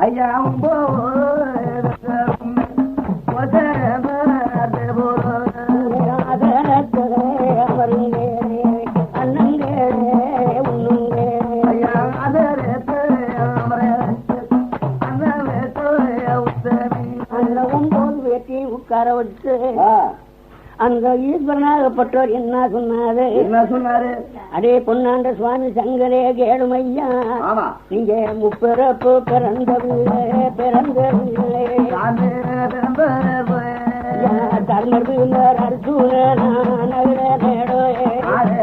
ஐயா உம்போ அந்த ஈஸ்வரனாகப்பட்டவர் என்ன சொன்னாரு? என்ன சொன்னாரு? அடே பொன்னாண்ட சுவாமி சங்கரே கேளுமையா. நீங்க முப்பிறப்பு சாமி பிறந்தவர் தர்மர் அர்ஜுன நகர நேடோயே ஆரே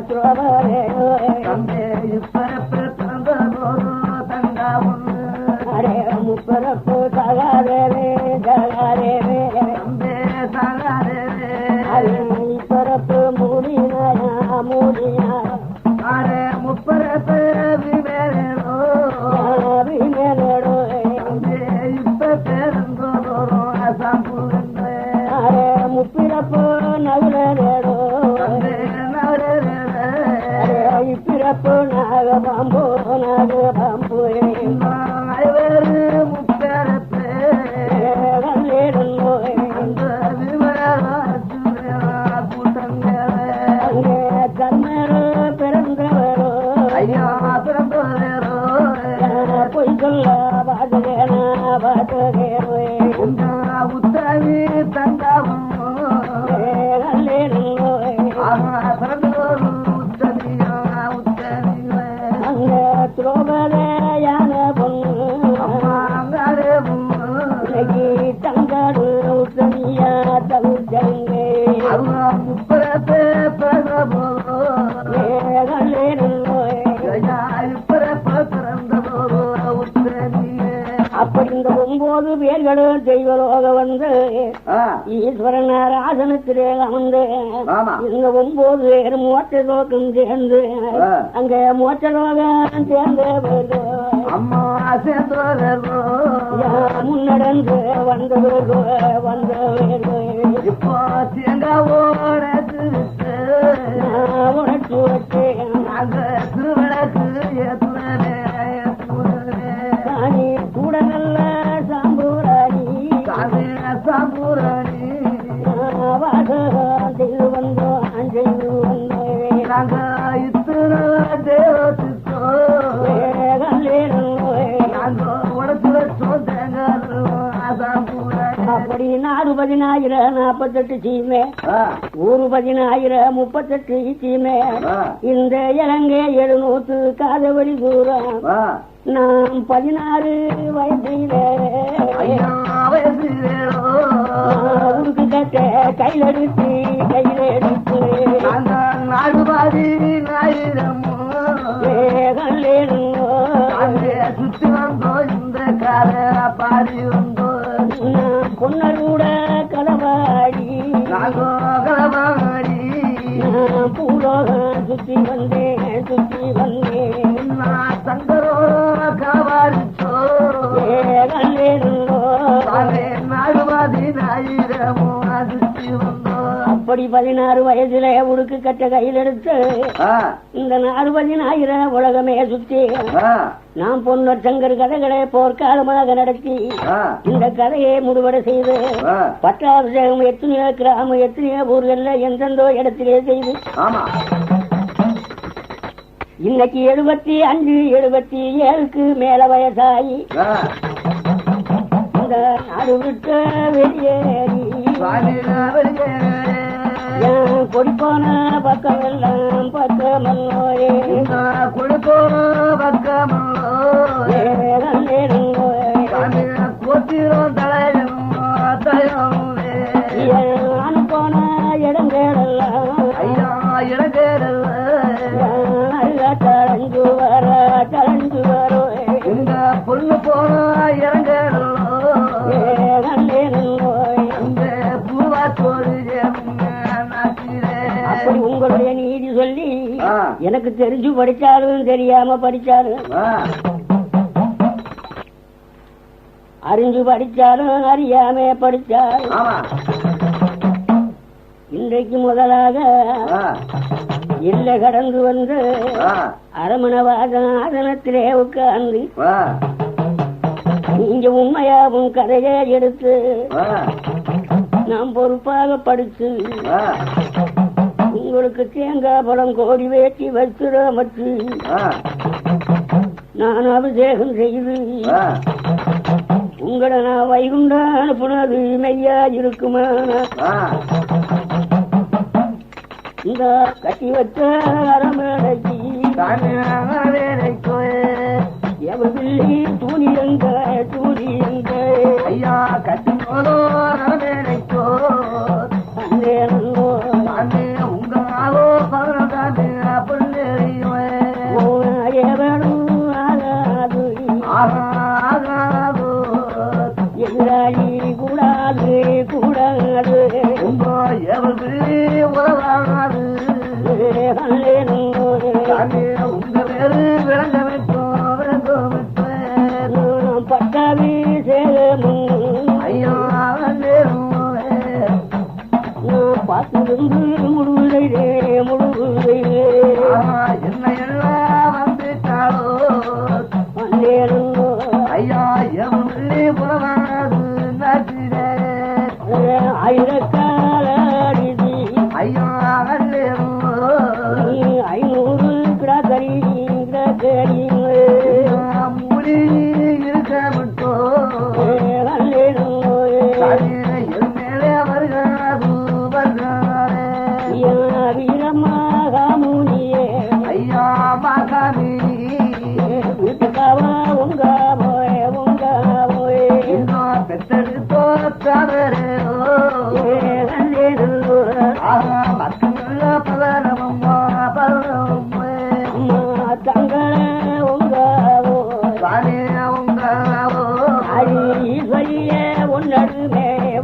ಶ್ರವರೇ ಕಂಬೆ ಇಬ್ಬರ பேர்களும் தெய்வலோக வந்து ஈஸ்வரன் ராஜனத்திலே அமர்ந்து. இந்த ஒன்பது பேர் மோட்ச லோகம் சேர்ந்து. அங்க மோட்ச லோகம் சேர்ந்து முன்னடந்து வந்தவர்களோ வந்தவர்களோ இப்போ தேங்காவோட உனக்கு வச்சு அப்படி நாடு பதினாயிரம் நாற்பத்தெட்டு சீமை. ஊரு பதினாயிரம் முப்பத்தெட்டு சீமை. இந்த இலங்கை எழுநூத்து காதவழி தூரம் நாம் பதினாறு வயசுலேரோ உருக்கு கட்ட கையில் பதினாறு வயசுல உடுக்கு கட்ட கையில் எடுத்து இந்த நாடு பதினாயிரம் உலகமே சுத்தி நாம் பொன்னர் சங்கர் கதைகளை போர்க்காலமாக நடத்தி இந்த கதையை முடுவடை செய்து பட்டாபிஷேகம் எத்தனையோ கிராமம் எத்தனையோ ஊர்கள்ல எந்தெந்தோ இடத்திலே செய்து இன்னைக்கு எழுபத்தி அஞ்சு எழுபத்தி ஏழுக்கு மேல வயசாகி இந்த நாடு விட்டு வெளியேறி. என் பக்கம் எல்லாம் பக்கமல்லோயே கொடுப்போம் பக்கமோ எனக்கு தெரிஞ்சு படிச்சாலும் தெரியாம படிச்சாலும். அறிஞ்சு படிச்சாலும் அறியாம படிச்சாலும் இன்றைக்கு முதலாக இல்ல கடந்து வந்து அரமணவாதனத்திலே உட்கார்ந்து நீங்க உண்மையாவும் கதையை எடுத்து நாம் பொறுப்பாக படிச்சு உங்களுக்கு தேங்காய் பழம் கோடி வேட்டி வைத்திராமற்று நான் அபிஷேகம் செய்து. உங்களை நான் வைகுண்டா அனுப்புனது மெய்யா இருக்குமா? இந்த கட்டி வச்ச அரமேடைக்கு எவதில்லை தூணி எங்க தூணி எங்க ஐயா கட்டி போதோ அரமேடைக்கோ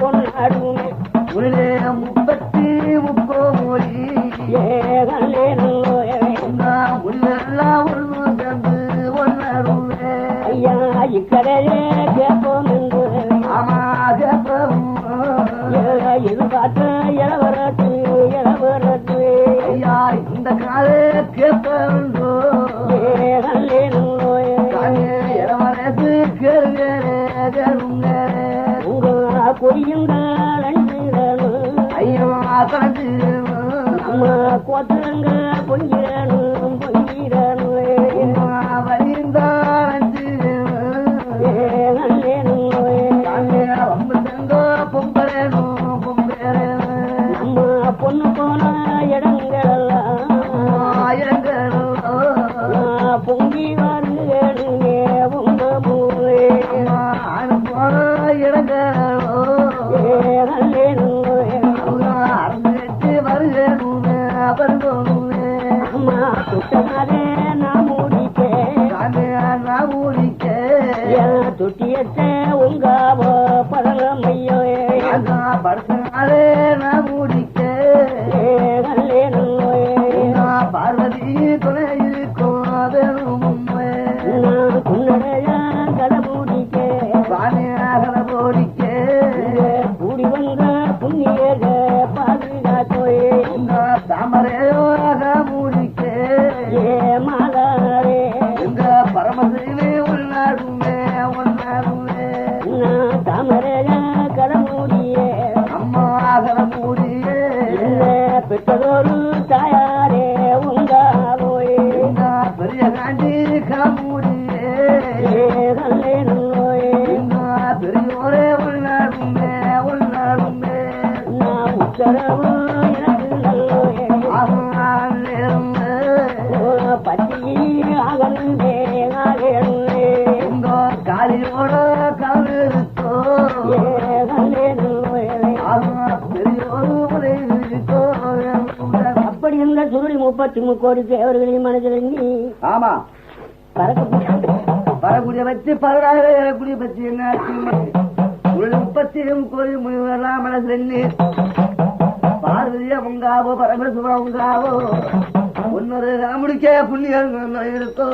ஒன்னாடுனே உருளே முப்பத்து முப்போலி ஏகல்லே நல்லோயவேந்தா உள்ளெல்லா ஒன்று கண்டு ஒன்னாடுனே ஐயா இக்கடையே கேட்போம் என்று. ஆமா இந்த காலே கேட்போம் பொடியுங்கள் ஐயா கோத்தலங்க பொங்கியனும் ಬಂದೋಮೆ ಮಾತು ಕರೆ கற்பதொரு தாயா முப்பத்தி முக்கோடி தேவர்களையும் மனதில் ஆமா வரக்கூடிய பற்றி பதினாறு வரக்கூடிய பற்றி என்ன? முப்பத்தி கோடி முழுவதெல்லாம் மனசுல என்ன பார்வதிய உங்காவோ பரமேஸ்வர உங்காவோ உன்னொரு ராமுடிக்கே புண்ணியம் இருக்கோ.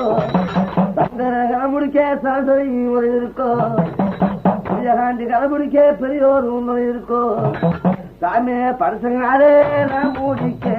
ராமுடிக்கே சாந்தரி ஒரு இருக்கோ. விஜயகாந்தி கலமுடிக்கே பெரியோர் உண்மை இருக்கோ. சாமியே பரசங்கனாரே ராமுடிக்கே.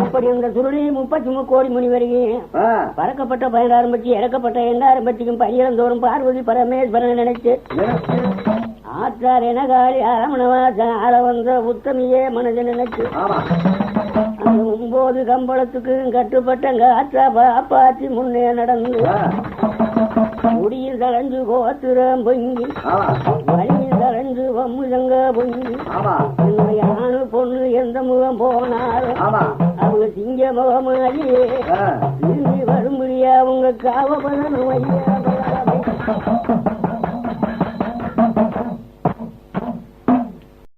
அப்படி சுருளி முப்பத்தி மூணு கோடி மணி வரைக்கும் பறக்கப்பட்ட பதினாறு இறக்கப்பட்ட எண்ணாயிரம் பற்றிக்கும் பரியந்தோறும் பார்வதி பரமேஸ்வரன் நினைச்சு ஆற்றார் என காலி அரமணவாச ஆள வந்த உத்தமியே மனதை நினைச்சு அந்த ஒன்பது கம்பளத்துக்கு கட்டுப்பட்டங்க ஆற்றா பாப்பாத்தி முன்னே நடந்து தளைஞ்சு கோத்திரம் பொங்கி ஆமா வழியில் தளைஞ்சு வம்முதங்க பொங்கி. ஆணு பொண்ணு எந்த முகம் போனாலும் அவங்க திங்க முகமாகி ஆ, திரும்பி வரும்படியா அவங்க காவபதனும் ஐயா